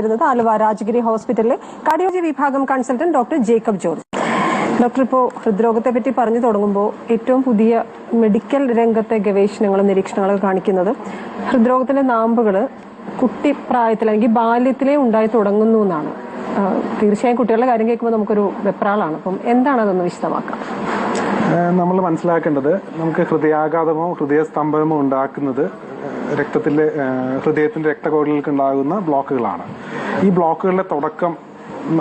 വരുന്നത് ആലുവ രാജഗിരി ഹോസ്പിറ്റലിലെ കാർഡിയോളജി വിഭാഗം consultant doctor Jacob George. Doctor ഇപ്പോൾ ഹൃദ്രോഗത്തെ പറ്റി പറഞ്ഞു തുടങ്ങുമ്പോൾ ഏറ്റവും പുതിയ മെഡിക്കൽ രംഗത്തെ ഗവേഷണങ്ങളും നിരീക്ഷണങ്ങളും കാണിക്കുന്നത് ഹൃദ്രോഗത്തിന്റെ നാമ്പുകൾ കുട്ടിപ്രായത്തിൽ അല്ലെങ്കിൽ ബാല്യത്തിലേ ഉണ്ടായി തുടങ്ങുന്നു എന്നാണ്. തീർച്ചയായും കുട്ടികളുടെ കാര്യം കേൾക്കുമ്പോൾ നമുക്കൊരു വെപ്രാളാണ്. അപ്പം എന്താണ് അതൊന്ന് വിശദമാക്കാം? നമ്മൾ മനസ്സിലാക്കേണ്ടത് നമുക്ക് ഹൃദയാഘാതമോ ഹൃദയസ്തംഭനമോ ഉണ്ടാക്കുന്നത് രക്തത്തിലെ ഹൃദയത്തിന്റെ രക്തകോടികൾക്ക് ഉണ്ടാകുന്ന ബ്ലോക്കുകളാണ്. ഈ ബ്ലോക്കുകളുടെ തുടക്കം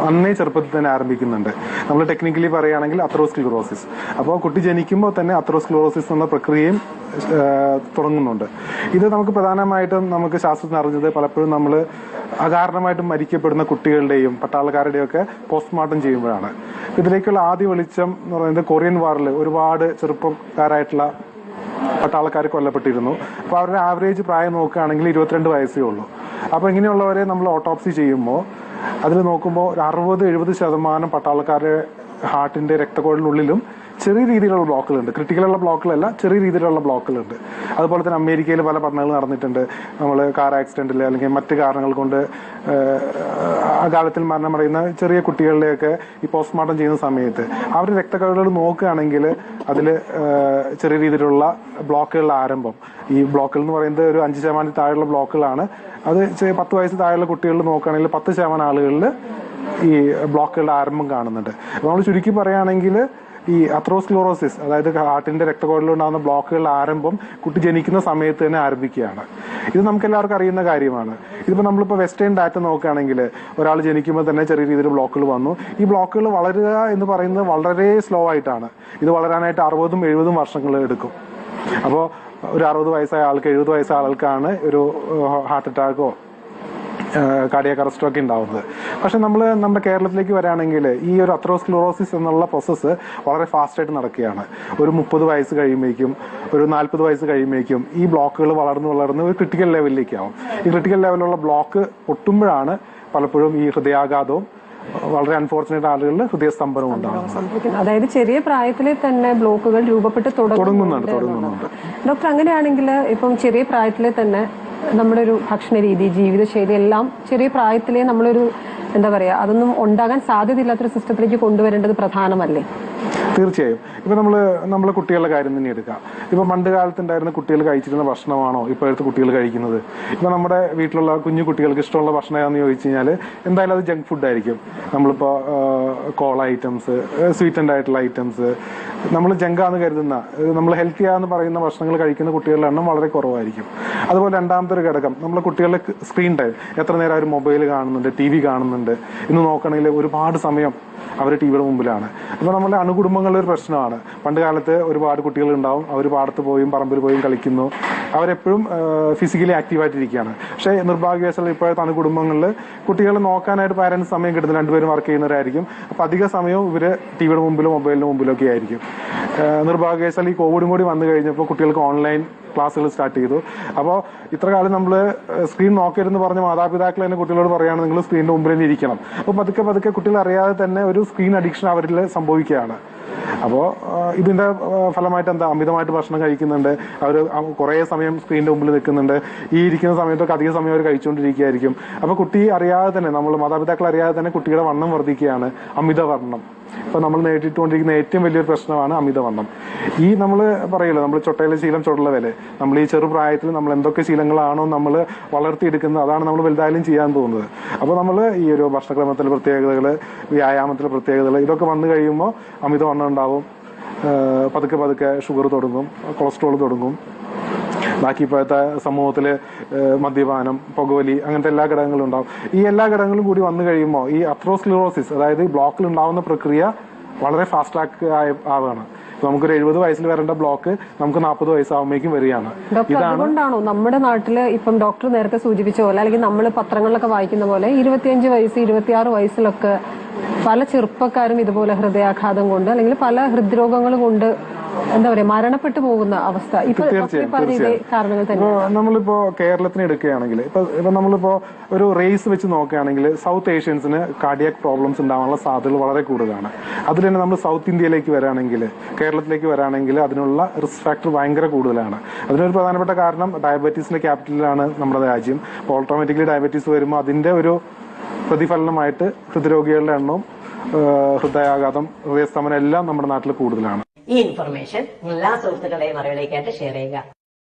അന്നേ ചെറുപ്പത്തിൽ തന്നെ ആരംഭിക്കുന്നുണ്ട്. നമ്മൾ ടെക്നിക്കലി പറയുകയാണെങ്കിൽ അത്രോസ്ക്ലിറോസിസ് അപ്പോൾ കുട്ടി ജനിക്കുമ്പോൾ തന്നെ അത്രോസ്ക്ലിറോസിസ് എന്ന പ്രക്രിയയും തുടങ്ങുന്നുണ്ട്. ഇത് നമുക്ക് പ്രധാനമായിട്ടും നമുക്ക് ശാസ്ത്രത്തിന് അറിഞ്ഞത് പലപ്പോഴും നമ്മൾ അകാരണമായിട്ട് മരിക്കപ്പെടുന്ന കുട്ടികളുടെയും പട്ടാളക്കാരുടെയും ഒക്കെ പോസ്റ്റ്മോർട്ടം ചെയ്യുമ്പോഴാണ്. ഇതിലേക്കുള്ള ആദ്യ വെളിച്ചം എന്ന് പറയുന്നത് കൊറിയൻ വാറിൽ ഒരുപാട് ചെറുപ്പക്കാരായിട്ടുള്ള പട്ടാളക്കാർ കൊല്ലപ്പെട്ടിരുന്നു. അപ്പോൾ അവരുടെ ആവറേജ് പ്രായം നോക്കുകയാണെങ്കിൽ ഇരുപത്തിരണ്ട് വയസ്സേ ഉള്ളൂ. അപ്പോൾ ഇങ്ങനെയുള്ളവരെ നമ്മൾ ഓട്ടോപ്സി ചെയ്യുമ്പോൾ അതിൽ നോക്കുമ്പോൾ ഒരു അറുപത് എഴുപത് ശതമാനം പട്ടാളക്കാരുടെ ഹാർട്ടിന്റെ രക്തക്കോടിനുള്ളിലും ചെറിയ രീതിയിലുള്ള ബ്ലോക്കുകളുണ്ട്. ക്രിട്ടിക്കലുള്ള ബ്ലോക്കുകളല്ല ചെറിയ രീതിയിലുള്ള ബ്ലോക്കുകളുണ്ട്. അതുപോലെ തന്നെ അമേരിക്കയിൽ പല പഠനങ്ങൾ നടന്നിട്ടുണ്ട്. നമ്മൾ കാർ ആക്സിഡന്റിൽ അല്ലെങ്കിൽ മറ്റ് കാരണങ്ങൾ കൊണ്ട് അകാലത്തിൽ മരണമടയുന്ന ചെറിയ കുട്ടികളിലെയൊക്കെ ഈ പോസ്റ്റ്മോർട്ടം ചെയ്യുന്ന സമയത്ത് അവരുടെ രക്തക്കോടുകൾ നോക്കുകയാണെങ്കിൽ അതിൽ ചെറിയ രീതിയിലുള്ള ബ്ലോക്കുകളുടെ ആരംഭം. ഈ ബ്ലോക്കുകൾ എന്ന് പറയുന്നത് ഒരു അഞ്ച് ശതമാനത്തിൽ താഴെയുള്ള ബ്ലോക്കുകളാണ്. അത് പത്ത് വയസ്സ് താഴെയുള്ള കുട്ടികളിൽ നോക്കുകയാണെങ്കിൽ പത്ത് ശതമാനം ആളുകളിൽ ഈ ബ്ലോക്കുകളുടെ ആരംഭം കാണുന്നുണ്ട്. നമ്മൾ ചുരുക്കി പറയുകയാണെങ്കിൽ ഈ അത്രോസ്ക്ലോറോസിസ് അതായത് ഹാർട്ടിന്റെ രക്തകോടലുണ്ടാകുന്ന ബ്ലോക്കുകളുടെ ആരംഭം കുട്ടി ജനിക്കുന്ന സമയത്ത് തന്നെ ആരംഭിക്കുകയാണ്. ഇത് നമുക്ക് എല്ലാവർക്കും അറിയുന്ന കാര്യമാണ്. ഇതിപ്പോൾ നമ്മളിപ്പോൾ വെസ്റ്റേൺ ഡാറ്റ നോക്കുകയാണെങ്കിൽ ഒരാൾ ജനിക്കുമ്പോൾ തന്നെ ചെറിയ രീതിയിൽ ബ്ലോക്കുകൾ വന്നു. ഈ ബ്ലോക്കുകൾ വളരുക എന്ന് പറയുന്നത് വളരെ സ്ലോ ആയിട്ടാണ്. ഇത് വളരാനായിട്ട് അറുപതും എഴുപതും വർഷങ്ങൾ എടുക്കും. അപ്പോൾ ഒരു അറുപത് വയസ്സായ ആൾക്ക് എഴുപത് വയസ്സായ ആൾക്കാണ് ഒരു ഹാർട്ട് അറ്റാക്കോ കാർഡിയാക് അറസ്റ്റോ ഒക്കെ ഉണ്ടാവുന്നത്. പക്ഷെ നമ്മൾ നമ്മുടെ കേരളത്തിലേക്ക് വരാണെങ്കിൽ ഈ ഒരു അത്രോസ്ക്ലോറോസിസ് എന്നുള്ള പ്രോസസ്സ് വളരെ ഫാസ്റ്റായിട്ട് നടക്കുകയാണ്. ഒരു മുപ്പത് വയസ്സ് കഴിയുമ്പോഴേക്കും ഒരു നാൽപ്പത് വയസ്സ് കഴിയുമ്പോഴേക്കും ഈ ബ്ലോക്കുകൾ വളർന്ന് വളർന്ന് ഒരു ക്രിട്ടിക്കൽ ലെവലിലേക്കാവും ഈ ക്രിട്ടിക്കൽ ലെവലിലുള്ള ബ്ലോക്ക് പൊട്ടുമ്പോഴാണ് പലപ്പോഴും ഈ ഹൃദയാഘാതവും വളരെ അൺഫോർച്ചുനേറ്റ് ആളുകളിൽ ഹൃദയസ്തംഭനം ഉണ്ടാകും അതായത് ചെറിയ പ്രായത്തിലെ തന്നെ ബ്ലോക്കുകൾ രൂപപ്പെട്ട് തുടങ്ങുന്നുണ്ട് തുടങ്ങുന്നുണ്ട് തുടങ്ങുന്നുണ്ട്. ഡോക്ടർ അങ്ങനെയാണെങ്കിൽ ഇപ്പം ചെറിയ പ്രായത്തിലെ തന്നെ നമ്മുടെ ഒരു ഭക്ഷണ രീതി ജീവിതശൈലി എല്ലാം ചെറിയ പ്രായത്തിലേ നമ്മളൊരു എന്താ പറയാ അതൊന്നും ഉണ്ടാകാൻ സാധ്യതയില്ലാത്തൊരു സിസ്റ്റത്തിലേക്ക് കൊണ്ടുവരേണ്ടത് പ്രധാനമല്ലേ? തീർച്ചയായും. ഇപ്പൊ നമ്മൾ നമ്മളെ കുട്ടികളുടെ കാര്യം തന്നെ എടുക്കാം. ഇപ്പൊ പണ്ട് കാലത്തുണ്ടായിരുന്ന കുട്ടികൾ കഴിച്ചിരുന്ന ഭക്ഷണമാണോ ഇപ്പോഴത്തെ കുട്ടികൾ കഴിക്കുന്നത്? ഇപ്പൊ നമ്മുടെ വീട്ടിലുള്ള കുഞ്ഞു കുട്ടികൾക്ക് ഇഷ്ടമുള്ള ഭക്ഷണം ഏതാണെന്ന് ചോദിച്ചു കഴിഞ്ഞാൽ എന്തായാലും അത് ജങ്ക് ഫുഡ് ആയിരിക്കും. നമ്മളിപ്പോ കോള ഐറ്റംസ് സ്വീറ്റൻഡ് ആയിട്ടുള്ള ഐറ്റംസ് നമ്മൾ ജങ്കാന്ന് കരുതുന്ന നമ്മൾ ഹെൽത്തി ആന്ന് പറയുന്ന ഭക്ഷണങ്ങൾ കഴിക്കുന്ന കുട്ടികളുടെ എണ്ണം വളരെ കുറവായിരിക്കും. അതുപോലെ രണ്ടാമത്തെ ഒരു ഘടകം നമ്മളെ കുട്ടികളുടെ സ്ക്രീൻ ടൈം എത്ര നേരം അവർ മൊബൈൽ കാണുന്നുണ്ട് ടി വി കാണുന്നുണ്ട്? ഇന്ന് നോക്കണമെങ്കിൽ ഒരുപാട് സമയം അവർ ടി വിയുടെ മുമ്പിലാണ്. അപ്പോൾ നമ്മുടെ അണുകുടുംബങ്ങളുടെ ഒരു പ്രശ്നമാണ്. പണ്ട് കാലത്ത് ഒരുപാട് കുട്ടികൾ ഉണ്ടാവും. അവർ പാടത്ത് പോയും പറമ്പിൽ പോയും കളിക്കുന്നു. അവരെപ്പോഴും ഫിസിക്കലി ആക്റ്റീവായിട്ടിരിക്കുകയാണ് പക്ഷേ നിർഭാഗ്യവശാൽ ഇപ്പോഴത്തെ അണുകുടുംബങ്ങളിൽ കുട്ടികളെ നോക്കാനായിട്ട് പാരൻസ് സമയം കിട്ടുന്നില്ല. രണ്ടുപേരും വർക്ക് ചെയ്യുന്നവരായിരിക്കും. അപ്പോൾ അധിക സമയവും ഇവർ ടി വിയുടെ മുമ്പിലും മൊബൈലിന് മുമ്പിലും ഒക്കെ ആയിരിക്കും. നിർഭാഗ്യവശാൽ ഈ കോവിഡും കൂടി വന്നു കഴിഞ്ഞപ്പോൾ കുട്ടികൾക്ക് ഓൺലൈൻ ക്ലാസ്സുകൾ സ്റ്റാർട്ട് ചെയ്തു. അപ്പോൾ ഇത്ര കാലം നമ്മൾ സ്ക്രീൻ നോക്കരുതെന്ന് പറഞ്ഞ മാതാപിതാക്കൾ തന്നെ കുട്ടികളോട് പറയുകയാണ് നിങ്ങൾ സ്ക്രീനിന്റെ മുമ്പിൽ തന്നെ ഇരിക്കണം. അപ്പോൾ പതുക്കെ പതുക്കെ കുട്ടികൾ അറിയാതെ തന്നെ ഒരു സ്ക്രീൻ അഡിക്ഷൻ അവരിൽ സംഭവിക്കുകയാണ്. അപ്പോൾ ഇതിന്റെ ഫലമായിട്ട് എന്താ? അമിതമായിട്ട് ഭക്ഷണം കഴിക്കുന്നുണ്ട്. അവർ കുറേ സമയം സ്ക്രീനിന്റെ മുമ്പിൽ നിൽക്കുന്നുണ്ട്. ഈ ഇരിക്കുന്ന സമയത്തൊക്കെ അധിക സമയം അവർ കഴിച്ചുകൊണ്ടിരിക്കുകയായിരിക്കും. അപ്പോൾ കുട്ടി അറിയാതെ തന്നെ നമ്മൾ മാതാപിതാക്കൾ അറിയാതെ തന്നെ കുട്ടിയുടെ വണ്ണം വർദ്ധിക്കുകയാണ്. അമിതവണ്ണം ഇപ്പൊ നമ്മൾ നേരിട്ടുകൊണ്ടിരിക്കുന്ന ഏറ്റവും വലിയൊരു പ്രശ്നമാണ് അമിതവണ്ണം. ഈ നമ്മൾ പറയുമല്ലോ നമ്മൾ ചൊട്ടയിലെ ശീലം ചുടല വില നമ്മൾ ഈ ചെറുപ്രായത്തിൽ നമ്മൾ എന്തൊക്കെ ശീലങ്ങളാണോ നമ്മൾ വളർത്തിയെടുക്കുന്നത് അതാണ് നമ്മൾ വലുതായാലും ചെയ്യാൻ പോകുന്നത്. അപ്പോൾ നമ്മൾ ഈ ഒരു ഭക്ഷണക്രമത്തിലെ പ്രത്യേകതകൾ വ്യായാമത്തിലെ പ്രത്യേകതകൾ ഇതൊക്കെ വന്നു കഴിയുമ്പോൾ അമിതവണ്ണം ഉണ്ടാവും. പതുക്കെ പതുക്കെ ഷുഗർ തുടങ്ങും കൊളസ്ട്രോൾ തുടങ്ങും. ബാക്കി ഇപ്പോഴത്തെ സമൂഹത്തിൽ മദ്യപാനം പുകവലി അങ്ങനത്തെ എല്ലാ ഘടകങ്ങളും ഉണ്ടാവും. ഈ എല്ലാ ഘടകങ്ങളും കൂടി വന്നു കഴിയുമ്പോൾ ഈ അത്രോസ്ലിറോസിസ് അതായത് ഈ ബ്ലോക്കിൽ ഉണ്ടാവുന്ന പ്രക്രിയ വളരെ ഫാസ്റ്റ് ട്രാക്ക് ആവുകയാണ് നമുക്കൊരു എഴുപത് വയസ്സിൽ വരേണ്ട ബ്ലോക്ക് നമുക്ക് നാൽപ്പത് വയസ്സാകുമ്പോഴേക്കും വരികയാണ്. ഇതാണ് അതുകൊണ്ടാണോ നമ്മുടെ നാട്ടിൽ ഇപ്പം ഡോക്ടർ നേരത്തെ സൂചിപ്പിച്ച പോലെ അല്ലെങ്കിൽ നമ്മൾ പത്രങ്ങളിലൊക്കെ വായിക്കുന്ന പോലെ ഇരുപത്തിയഞ്ച് വയസ്സ് ഇരുപത്തിയാറ് വയസ്സിലൊക്കെ പല ചെറുപ്പക്കാരും ഇതുപോലെ ഹൃദയാഘാതം കൊണ്ട് അല്ലെങ്കിൽ പല ഹൃദ്രോഗങ്ങൾ കൊണ്ട് എന്താ പറയാ മരണപ്പെട്ടു പോകുന്ന അവസ്ഥ. തീർച്ചയായും നമ്മളിപ്പോ കേരളത്തിന് എടുക്കുകയാണെങ്കിൽ ഇപ്പൊ ഇപ്പൊ നമ്മളിപ്പോ ഒരു റേസ് വെച്ച് നോക്കുകയാണെങ്കിൽ സൗത്ത് ഏഷ്യൻസിന് കാർഡിയാക് പ്രോബ്ലംസ് ഉണ്ടാവാനുള്ള സാധ്യതകൾ വളരെ കൂടുതലാണ്. അതിൽ തന്നെ നമ്മൾ സൗത്ത് ഇന്ത്യയിലേക്ക് വരാണെങ്കിൽ കേരളത്തിലേക്ക് വരാണെങ്കിൽ അതിനുള്ള റിസ്ക് ഫാക്ടർ ഭയങ്കര കൂടുതലാണ്. അതിനൊരു പ്രധാനപ്പെട്ട കാരണം ഡയബറ്റീസിന്റെ ക്യാപിറ്റലാണ് നമ്മുടെ രാജ്യം. അപ്പോൾ ഓട്ടോമാറ്റിക്കലി ഡയബറ്റീസ് വരുമ്പോൾ അതിന്റെ ഒരു പ്രതിഫലനമായിട്ട് ഹൃദ്രോഗികളുടെ എണ്ണവും ഹൃദയാഘാതം ഹൃദയസ്തമനം എല്ലാം നമ്മുടെ നാട്ടിൽ കൂടുതലാണ്. ഈ ഇൻഫർമേഷൻ എല്ലാ സുഹൃത്തുക്കളുടെയും അറിവിലേക്കായിട്ട് ഷെയർ ചെയ്യുക.